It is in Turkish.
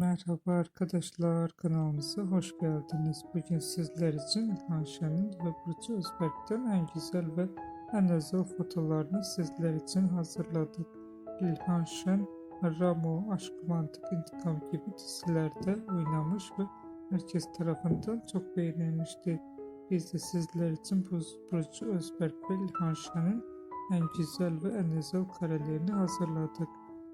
Merhaba arkadaşlar kanalımıza hoş geldiniz. Bugün sizler için İlhan Şen'in ve Burcu Özberk'ten en güzel ve en özel fotolarını sizler için hazırladık. İlhan Şen, Ramo, Aşk Romantik İntikam gibi dizilerde oynamış ve herkes tarafından çok beğenilmişti. Biz de sizler için Bur- Burcu Özberk ve İlhan Şen'in en güzel ve en özel karelerini hazırladık.